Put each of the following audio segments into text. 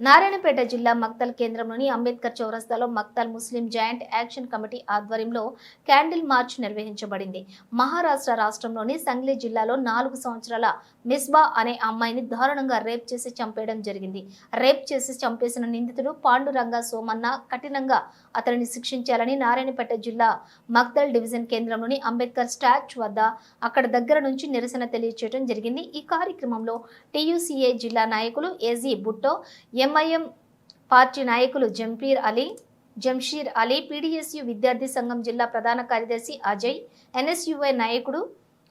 నారాయణపేట జిల్లా మక్తల్ కేంద్రంలోని అంబేద్కర్ చౌరస్తాలో Makthal Muslim joint action committee ఆధ్వర్యంలో క్యాండిల్ మార్చ్ నిర్వహించబడింది. మహారాష్ట్ర రాష్ట్రంలోని సంగ్లీ జిల్లాలో నాలుగు సంవత్సరాల మిస్బా అనే అమ్మాయిని దారుణంగా రేప్ చేసి చంపేయడం జరిగింది. రేప్ చేసి చంపేసిన నిందితుడు పాండురంగ సోమన్న కఠినంగా అతనిని శిక్షించాలని నారాయణపేట జిల్లా మక్తల్ డివిజన్ కేంద్రంలోని అంబేద్కర్ స్టాచ్యూ వద్ద అక్కడ దగ్గర నుంచి నిరసన తెలియచేయడం జరిగింది. ఈ కార్యక్రమంలో టీయూసీఏ జిల్లా నాయకులు ఏజీ బుట్టో ఎంఐఎం పార్టీ నాయకులు జంపీర్ అలీ జంషీర్ అలీ పీడీఎస్యు విద్యార్థి సంఘం జిల్లా ప్రధాన కార్యదర్శి అజయ్ ఎన్ఎస్యుఐ నాయకుడు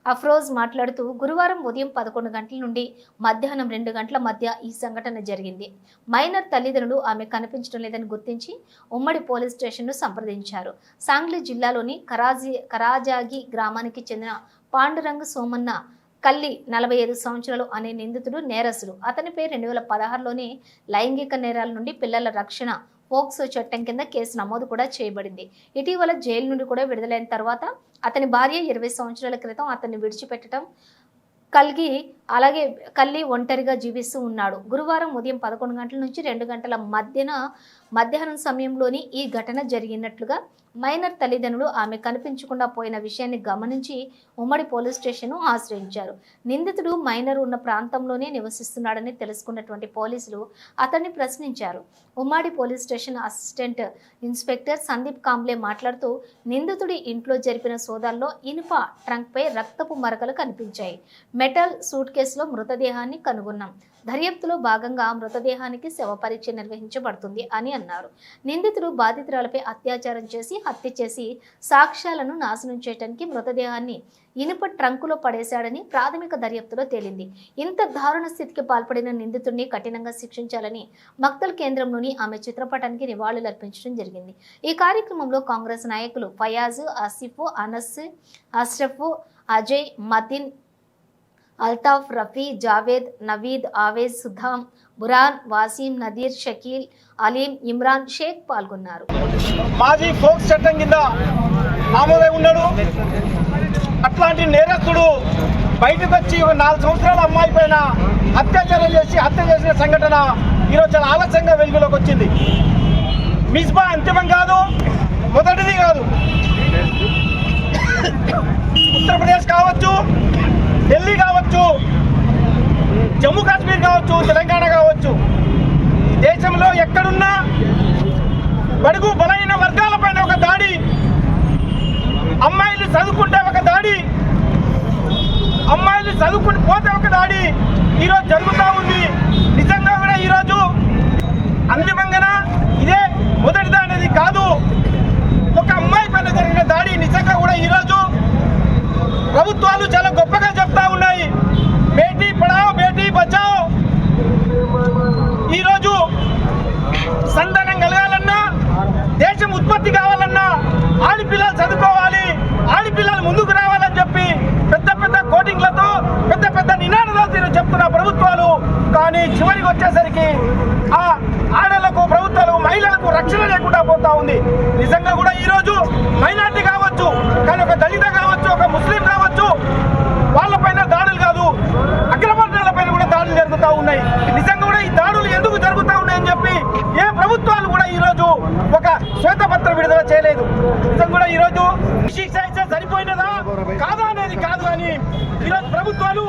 అఫ్రోజ్ మాట్లాడుతూ గురువారం ఉదయం పదకొండు గంటల నుండి మధ్యాహ్నం రెండు గంటల మధ్య ఈ సంఘటన జరిగింది. మైనర్ తల్లిదండ్రులు ఆమె కనిపించడం లేదని గుర్తించి ఉమ్మడి పోలీస్ స్టేషన్ను సంప్రదించారు. సాంగ్లీ జిల్లాలోని కరాజీ కరాజాగి గ్రామానికి చెందిన పాండురంగ సోమన్న కల్లి నలభై ఐదు సంవత్సరాలు అనే నిందితుడు నేరస్తుడు. అతనిపై రెండు వేల పదహారులోనే లైంగిక నేరాల నుండి పిల్లల రక్షణ పోక్సో చట్టం కింద కేసు నమోదు కూడా చేయబడింది. ఇటీవల జైలు నుండి కూడా విడుదలైన తర్వాత అతని భార్య ఇరవై సంవత్సరాల క్రితం అతన్ని విడిచిపెట్టడం కలిగి అలాగే కల్లి ఒంటరిగా జీవిస్తూ ఉన్నాడు. గురువారం ఉదయం పదకొండు గంటల నుంచి రెండు గంటల మధ్యన మధ్యాహ్నం సమయంలోని ఈ ఘటన జరిగినట్లుగా మైనర్ తల్లిదండ్రులు ఆమె కనిపించకుండా పోయిన విషయాన్ని గమనించి ఉమ్మడి పోలీస్ స్టేషన్ను ఆశ్రయించారు. నిందితుడు మైనర్ ఉన్న ప్రాంతంలోనే నివసిస్తున్నాడని తెలుసుకున్నటువంటి పోలీసులు అతన్ని ప్రశ్నించారు. ఉమ్మడి police station assistant inspector Sandeep Kamble మాట్లాడుతూ నిందితుడి ఇంట్లో జరిపిన సోదాల్లో ఇనుప ట్రంక్పై రక్తపు మరకలు కనిపించాయి. మెటల్ సూట్ కేసులో మృతదేహాన్ని కనుగొన్నాం. దర్యాప్తులో భాగంగా మృతదేహానికి శవ పరీక్ష నిర్వహించబడుతుంది అని అన్నారు. నిందితుడు బాధితురాలపై అత్యాచారం చేసి హత్య చేసి సాక్ష్యాలను నాశనం చేయడానికి మృతదేహాన్ని ఇనుప ట్రంకులో పడేశాడని ప్రాథమిక దర్యాప్తులో తేలింది. ఇంత దారుణ స్థితికి పాల్పడిన నిందితుడిని కఠినంగా శిక్షించాలని మక్తల్ కేంద్రంలోని ఆమె చిత్రపటానికి నివాళులర్పించడం జరిగింది. ఈ కార్యక్రమంలో కాంగ్రెస్ నాయకులు ఫయాజ్ ఆసిఫ్ అనస్ అష్రఫ్ అజయ్ మతిన్ అల్తాఫ్ రఫీ జావేద్ నవీద్ ఆవేద్ సుధాం బురాన్ వాసీం నదీర్ షకీల్ అలీం ఇమ్రాన్ షేక్ పాల్గొన్నారు. మాజీ ఫోక్స్ చట్టం కింద ఆమోదై ఉన్నాడు అట్లాంటి నేరస్తుడు బయటకు వచ్చి ఒక నాలుగు సంవత్సరాల అమ్మాయి పైన అత్యాచారం చేసి హత్య చేసిన సంఘటన ఈరోజు చాలా ఆలస్యంగా వెలుగులోకి వచ్చింది. మిస్బా అంతిమం కాదు మొదటిది కాదు. ఉత్తరప్రదేశ్ కావచ్చు ఢిల్లీ కావచ్చు జమ్మూ కాశ్మీర్ కావచ్చు తెలంగాణ కావచ్చు దేశంలో ఎక్కడున్నా బడుగు బలైన వర్గాలపైన ఒక దాడి అమ్మాయిలు చదువుకుంటే ఒక దాడి అమ్మాయిలు చదువుకుని పోతే ఒక దాడి ఈరోజు జరుగుతూ ఉంది. నిజంగా కూడా ఈరోజు అంతిమంగా ఇదే మొదటిదా అనేది కాదు ఒక అమ్మాయి పైన జరిగిన దాడి నిజంగా కూడా ఈరోజు ప్రభుత్వాలు చాలా గొప్పగా చెప్తా ఉన్నాయి బేటీ పడావో బేటీ బచావో ఈరోజు సంతానం కలగాలన్నా దేశం ఉత్పత్తి కావాలన్నా ఆడపిల్లలు చదువుకోవాలి ఆడపిల్లలు ముందుకు రావాలని చెప్పి పెద్ద పెద్ద కోటింగ్లతో పెద్ద పెద్ద నినాదాలు చెప్తున్న ప్రభుత్వాలు. కానీ చివరికి వచ్చేసరికి ఆ ఆడలకు ప్రభుత్వాలు మహిళలకు రక్షణ లేకుండా పోతా ఉంది. నిజంగా కూడా ఈరోజు మైనార్టీ కావచ్చు కానీ ఒక దళిత కావచ్చు ఒక ముస్లిం కావచ్చు వాళ్ళపైన దాడులు కాదు అగ్రవర్ణాల పైన కూడా దాడులు జరుగుతూ ఉన్నాయి నిజంగా కూడా ఈ దాడులు ఎందుకు జరుగుతూ ఉన్నాయని చెప్పి ఏ ప్రభుత్వాలు కూడా ఈరోజు ఒక శ్వేతపత్రం విడుదల చేయలేదు నిజంగా కూడా ఈరోజు శిక్ష ఇస్తే సరిపోయినదా కాదా అనేది కాదు అని ఈరోజు ప్రభుత్వాలు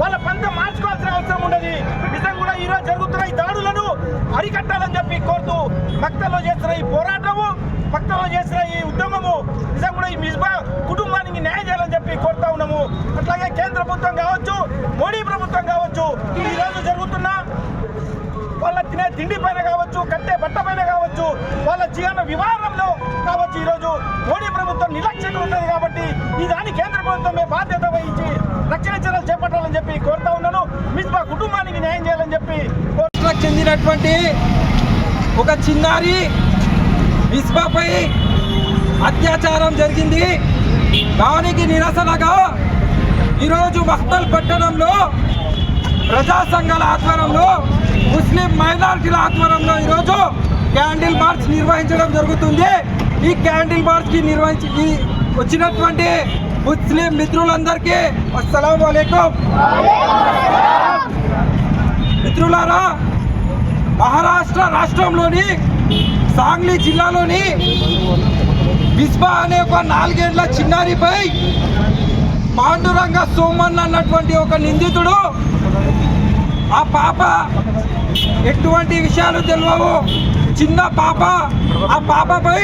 వాళ్ళ పంత మార్చుకోవాల్సిన అవసరం ఉండదు నిజంగా కూడా ఈరోజు జరుగుతున్న ఈ దాడులను అరికట్టాలని చెప్పి కోరుతూ చేస్తున్న ఈ పోరాటము మక్తలో చేసిన ఈ ఉద్యమము నిజంగా కూడా ఈ మిస్బా కుటుంబానికి న్యాయం చేయాలని చెప్పి కోరుతా ఉన్నాము. అట్లాగే కేంద్ర ప్రభుత్వం కావచ్చు మోడీ ప్రభుత్వం కావచ్చు ఈ రోజు జరుగుతున్న వాళ్ళ తినే తిండి పైన కావచ్చు కట్టే బట్ట పైన కావచ్చు వాళ్ళ జీవన వివాహంలో కావచ్చు ఈరోజు మోడీ ప్రభుత్వం నిర్లక్ష్యంగా ఉన్నది కాబట్టి ఈ దాని కేంద్ర ప్రభుత్వమే బాధ్యత వహించి రక్షణ చర్యలు చేపట్టాలని చెప్పి కోరుతా ఉన్నాను. మిస్బా కుటుంబానికి న్యాయం చేయాలని చెప్పి చెందినటువంటి ఒక చిన్నారి విశ్వపై అత్యాచారం జరిగింది. దానికి నిరసనగా ఈరోజు మఖ్తల్ పట్టణంలో ప్రజా సంఘాల ఆధ్వర్యంలో ముస్లిం మైనారిటీల ఆధ్వర్యంలో ఈరోజు క్యాండిల్ మార్చ్ నిర్వహించడం జరుగుతుంది. ఈ క్యాండిల్ మార్చ్కి నిర్వహించి వచ్చినటువంటి ముస్లిం మిత్రులందరికీ అస్సలం అయికం మిత్రులారా మహారాష్ట్ర రాష్ట్రంలోని సాంగ్లీ జిల్లాలోని బిస్బా అనే ఒక నాలుగేళ్ళ చిన్నారిపై పాండురంగ సోమన్ అన్నటువంటి ఒక నిందితుడు ఆ పాప ఎటువంటి విషయాలు తెలియవు చిన్న పాప ఆ పాపపై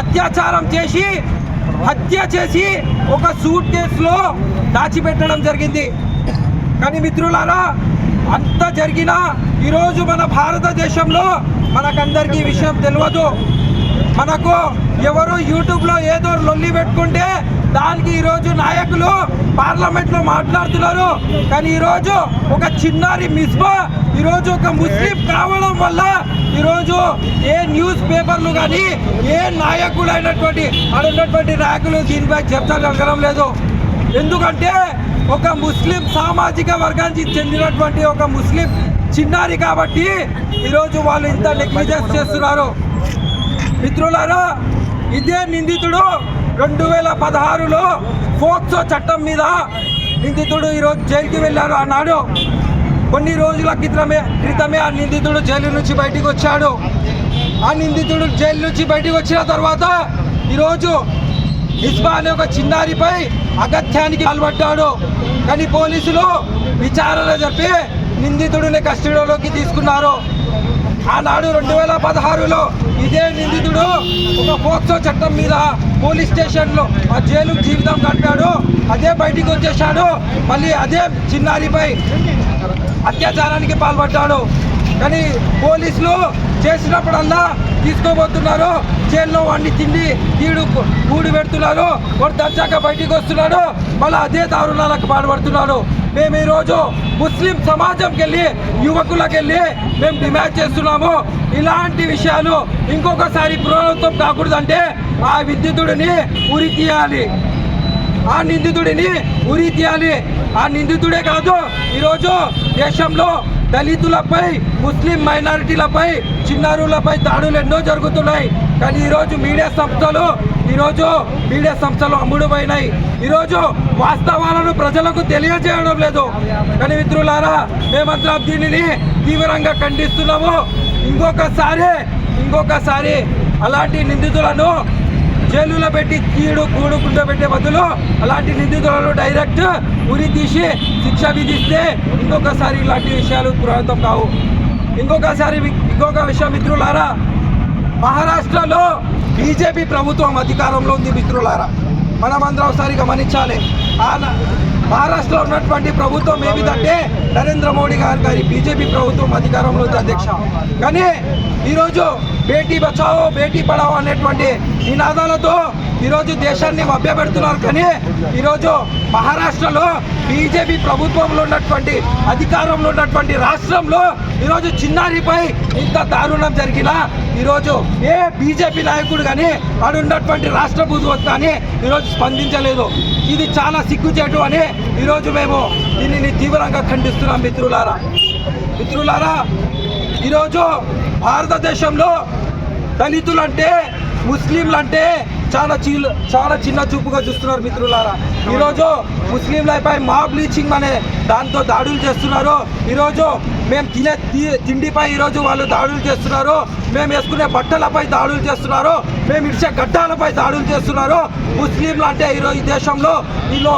అత్యాచారం చేసి హత్య చేసి ఒక సూట్ కేసులో దాచిపెట్టడం జరిగింది. కానీ మిత్రులారా అంత జరిగినా ఈరోజు మన భారతదేశంలో మనకందరికీ ఈ విషయం తెలియదు మనకు ఎవరు యూట్యూబ్లో ఏదో లొల్లి పెట్టుకుంటే దానికి ఈరోజు నాయకులు పార్లమెంట్లో మాట్లాడుతున్నారు. కానీ ఈరోజు ఒక చిన్నారి మిస్బా ఈరోజు ఒక ముస్లిం కావడం వల్ల ఈరోజు ఏ న్యూస్ పేపర్లు కానీ ఏ నాయకులు అయినటువంటి అక్కడ నాయకులు దీనిపై చెప్తారు లేదు. ఎందుకంటే ఒక ముస్లిం సామాజిక వర్గానికి చెందినటువంటి ఒక ముస్లిం చిన్నారి కాబట్టి ఈరోజు వాళ్ళు ఇంత నెగ్లిజెన్స్ చేస్తున్నారు. మిత్రులారా ఇదే నిందితుడు రెండు వేల పదహారులో ఫోక్సో చట్టం మీద నిందితుడు ఈరోజు జైలుకి వెళ్ళారు అన్నాడు. కొన్ని రోజుల క్రితమే క్రితమే ఆ నిందితుడు జైలు నుంచి బయటికి వచ్చాడు. ఆ నిందితుడు జైలు నుంచి బయటికి వచ్చిన తర్వాత ఈరోజు ఇస్బా అనే ఒక చిన్నారిపై అగత్యానికి పాల్పడ్డాడు కానీ పోలీసులు విచారణ చెప్పి నిందితుడిని కస్టడీలోకి తీసుకున్నారు. ఆనాడు రెండు వేల పదహారులో ఇదే నిందితుడు ఒక పోక్సో చట్టం మీద పోలీస్ స్టేషన్లో ఆ జైలు జీవితం గడిపాడు. అదే బయటికి వచ్చేసాడు మళ్ళీ అదే చిన్నారిపై అత్యాచారానికి పాల్పడ్డాడు. కానీ పోలీసులు చేసినప్పుడల్లా తీసుకోబోతున్నారు. జైల్లో వాడిని తిండి తీడు కూడి పెడుతున్నారు. వాడు దర్జాక బయటికి వస్తున్నాడు. మళ్ళీ అదే దారుణాలకు పాల్పడుతున్నాడు. మేము ఈరోజు ముస్లిం సమాజంకి వెళ్ళి యువకులకు వెళ్ళి మేము డిమాండ్ చేస్తున్నాము. ఇలాంటి విషయాలు ఇంకొకసారి పునరుత్వం కాకూడదంటే ఆ విద్యుతుడిని ఉరి తీయాలి. ఆ నిందితుడిని ఉరి తీయాలి. ఆ నిందితుడే కాదు ఈరోజు దేశంలో దళితులపై ముస్లిం మైనారిటీలపై చిన్నారులపై దాడులు ఎన్నో జరుగుతున్నాయి. కానీ ఈరోజు మీడియా సంస్థలు ఈరోజు మీడియా సంస్థలు అమ్ముడుపోయినాయి. ఈరోజు వాస్తవాలను ప్రజలకు తెలియజేయడం లేదు. కానీ మిత్రులారా మేమంతా దీనిని తీవ్రంగా ఖండిస్తున్నాము. ఇంకొకసారి ఇంకొకసారి అలాంటి నిందితులను జైలులో పెట్టి కీడు కూడు పెట్టే బదులు అలాంటి నిందితులను డైరెక్ట్ ఉరి తీసి శిక్ష విధిస్తే ఇంకొకసారి ఇలాంటి విషయాలు పురాతం కావు. ఇంకొకసారి ఇంకొక విషయం మిత్రులారా మహారాష్ట్రలో బీజేపీ ప్రభుత్వం అధికారంలో ఉంది మిత్రులారా. మనమందరం ఒకసారి గమనించాలి మహారాష్ట్రలో ఉన్నటువంటి ప్రభుత్వం ఏమిటంటే నరేంద్ర మోడీ గారి గారి బీజేపీ ప్రభుత్వం అధికారంలో ఉంది అధ్యక్ష. కానీ ఈరోజు బేటీ బచావో బేటీ పడావో అనేటువంటి నినాదాలతో ఈరోజు దేశాన్ని మభ్యపెడుతున్నారు. కానీ ఈరోజు మహారాష్ట్రలో బీజేపీ ప్రభుత్వంలో ఉన్నటువంటి అధికారంలో ఉన్నటువంటి రాష్ట్రంలో ఈరోజు చిన్నారిపై ఇంత దారుణం జరిగినా ఈరోజు ఏ బీజేపీ నాయకుడు కానీ ఆడు ఉన్నటువంటి రాష్ట్ర ప్రభుత్వం కానీ ఈరోజు స్పందించలేదు. ఇది చాలా సిగ్గుచేటు అని ఈరోజు మేము దీనిని తీవ్రంగా ఖండిస్తున్నాం మిత్రులారా. మిత్రులారా ఈరోజు భారతదేశంలో దళితులంటే ముస్లింలంటే చాలా చీల్ చాలా చిన్న చూపుగా చూస్తున్నారు మిత్రులారా. ఈరోజు ముస్లింలపై మా బ్లీచింగ్ అనే దాంతో దాడులు చేస్తున్నారు. ఈరోజు మేము తినే తిండిపై ఈరోజు వాళ్ళు దాడులు చేస్తున్నారు. మేము వేసుకునే బట్టలపై దాడులు చేస్తున్నారు. మేము ఇచ్చే గడ్డాలపై దాడులు చేస్తున్నారు. ముస్లింలు అంటే ఈరోజు ఈ దేశంలో వీళ్ళు